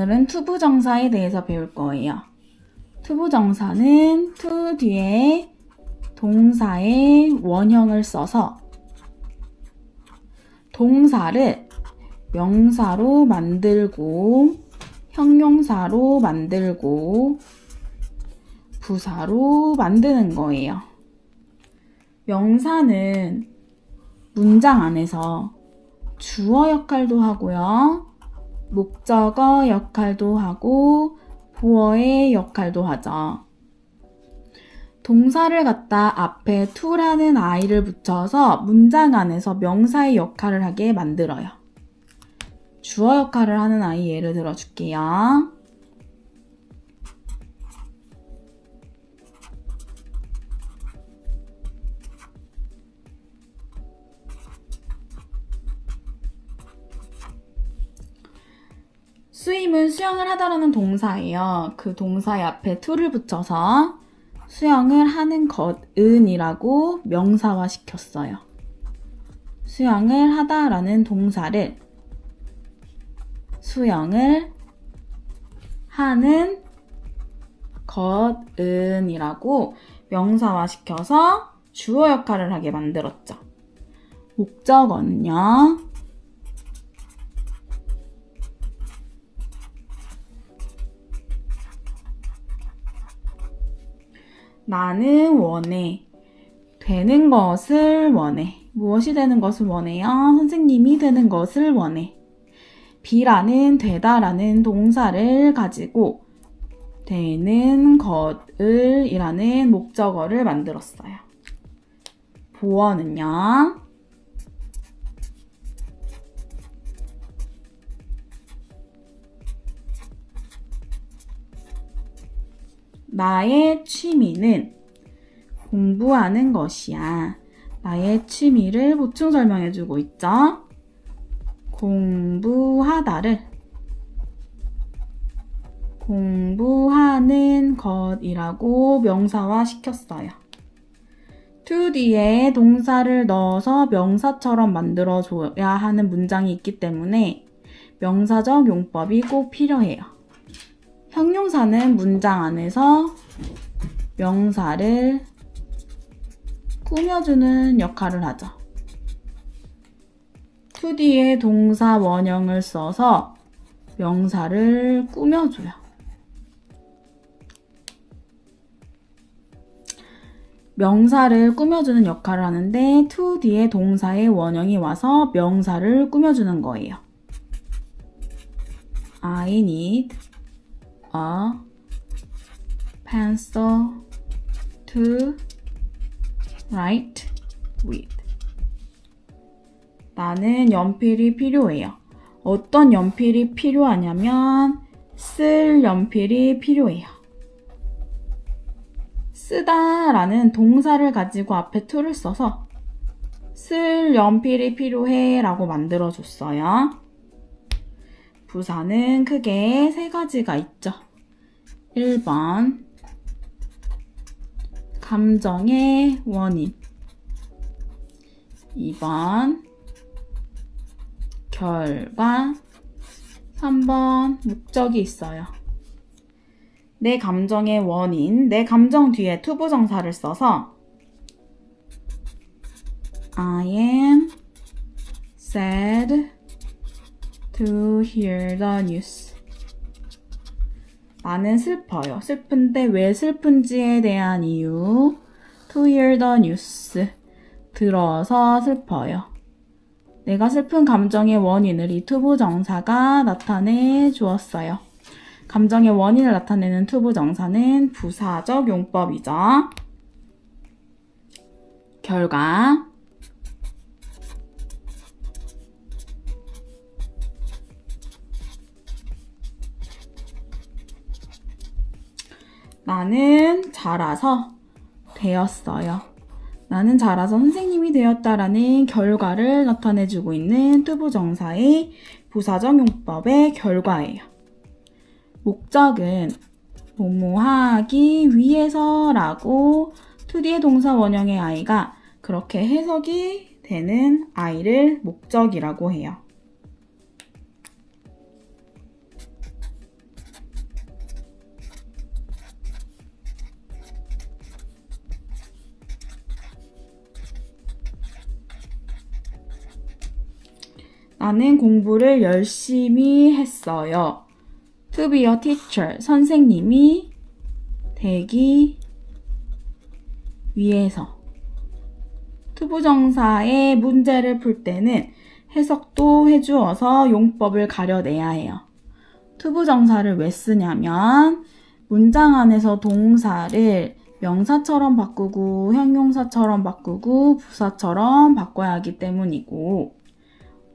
오늘은 투부정사에 대해서 배울 거예요. 투부정사는 to 뒤에 동사의 원형을 써서 동사를 명사로 만들고 형용사로 만들고 부사로 만드는 거예요. 명사는 문장 안에서 주어 역할도 하고요. 목적어 역할도 하고 보어의 역할도 하죠. 동사를 갖다 앞에 to라는 i를 붙여서 문장 안에서 명사의 역할을 하게 만들어요. 주어 역할을 하는 아이 예를 들어 줄게요. 수임은 수영을 하다라는 동사예요. 그 동사의 앞에 to를 붙여서 수영을 하는 것은이라고 명사화 시켰어요. 수영을 하다라는 동사를 수영을 하는 것은이라고 명사화 시켜서 주어 역할을 하게 만들었죠. 목적어는요. 나는 원해. 되는 것을 원해. 무엇이 되는 것을 원해요? 선생님이 되는 것을 원해. 비라는 되다라는 동사를 가지고 되는 것을 이라는 목적어를 만들었어요. 보어는요. 나의 취미는 공부하는 것이야. 나의 취미를 보충 설명해주고 있죠. 공부하다를 공부하는 것이라고 명사화 시켰어요. to 뒤에 동사를 넣어서 명사처럼 만들어줘야 하는 문장이 있기 때문에 명사적 용법이 꼭 필요해요. 형용사는 문장 안에서 명사를 꾸며주는 역할을 하죠. to 뒤에 동사 원형을 써서 명사를 꾸며줘요. 명사를 꾸며주는 역할을 하는데 to 뒤에 동사의 원형이 와서 명사를 꾸며주는 거예요. I need a pencil to write with. 나는 연필이 필요해요. 어떤 연필이 필요하냐면 쓸 연필이 필요해요. 쓰다 라는 동사를 가지고 앞에 to를 써서 쓸 연필이 필요해 라고 만들어줬어요. 부사는 크게 세 가지가 있죠. 1번 감정의 원인 2번 결과 3번 목적이 있어요. 내 감정의 원인, 내 감정 뒤에 투부정사를 써서 I am sad to hear the news. 나는 슬퍼요. 슬픈데 왜 슬픈지에 대한 이유. to hear the news. 들어서 슬퍼요. 내가 슬픈 감정의 원인을 이 투부 정사가 나타내 주었어요. 감정의 원인을 나타내는 투부 정사는 부사적 용법이죠. 결과 나는 자라서 되었어요. 나는 자라서 선생님이 되었다라는 결과를 나타내주고 있는 투부정사의 부사적 용법의 결과예요. 목적은 뭐뭐 하기 위해서라고 투디의 동사 원형의 아이가 그렇게 해석이 되는 아이를 목적이라고 해요. 나는 공부를 열심히 했어요. To be a teacher. 선생님이 되기 위해서. 투부정사의 문제를 풀 때는 해석도 해주어서 용법을 가려내야 해요. 투부정사를 왜 쓰냐면 문장 안에서 동사를 명사처럼 바꾸고 형용사처럼 바꾸고 부사처럼 바꿔야 하기 때문이고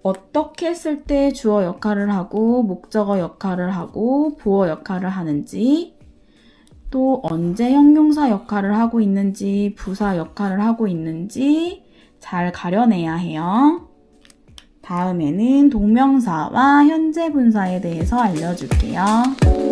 어떻게 쓸 때 주어 역할을 하고 목적어 역할을 하고 보어 역할을 하는지 또 언제 형용사 역할을 하고 있는지 부사 역할을 하고 있는지 잘 가려내야 해요. 다음에는 동명사와 현재 분사에 대해서 알려줄게요.